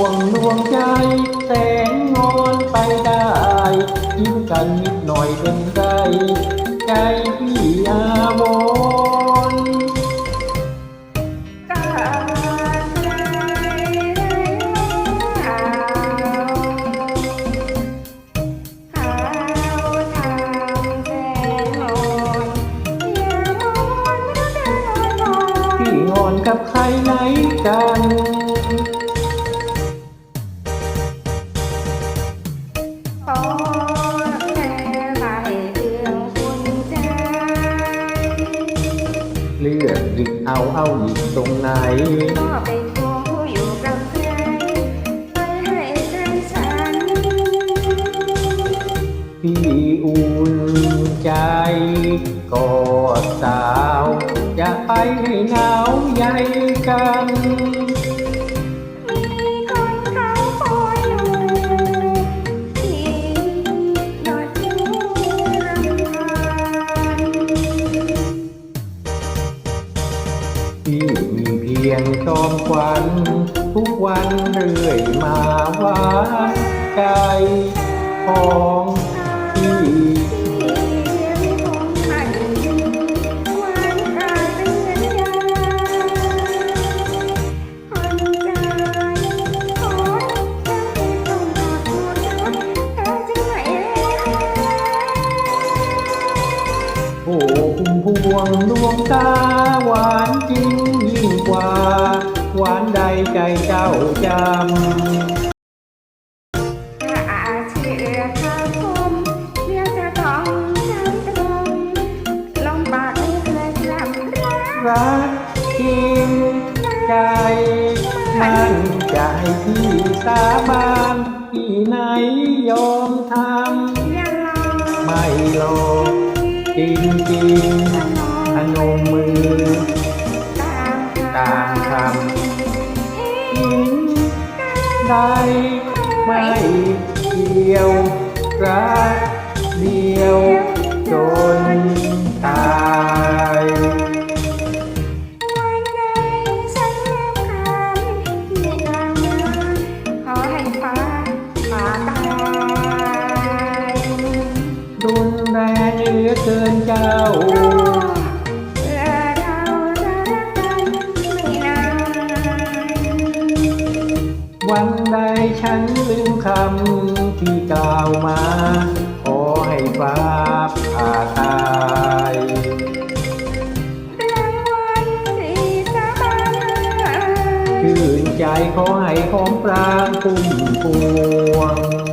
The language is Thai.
วงใจ แสงงอนไปได้ยิ้มกันนิดหน่อยเป็นไรใจพี่อาวรณ์กาใจหาวหาวทำแสนงอนอย่ามองเดินลอยพี่งอนกับใคร เลือกหยิกเอาเอาหยิกตรงไหนก็ไปทวงผู้อยู่กับใครไปให้ใจฉันพี่อุ่นใจกอดสาว อย่าไปให้หนาวใยกัน พี่มีเพียงจอมควัน ทุกวันเรื่อยมาหวานใจของ โอ้คุณพวงดวงตาหวานจริงยิ่งกว่า หวานใดใจเจ้าจำถ้าอาเชื่อคำคมเดี๋ยวจะต้องจำตรงลงปากไม่เคยกลับรักรักจริงใจมั่นใจที่สาบานที่ไหนยอมทอย่าลองำไม่หลอก จริงจริงพนมมือ ตามตามคำได้ไม่เกี่ยวรักเดียว เหลือเกินเจ้า วันใดฉันลืมคำที่กล่าวมา ขอให้ฟ้าผ่าตายชื่นใจขอให้ของปรางพุ่มพวง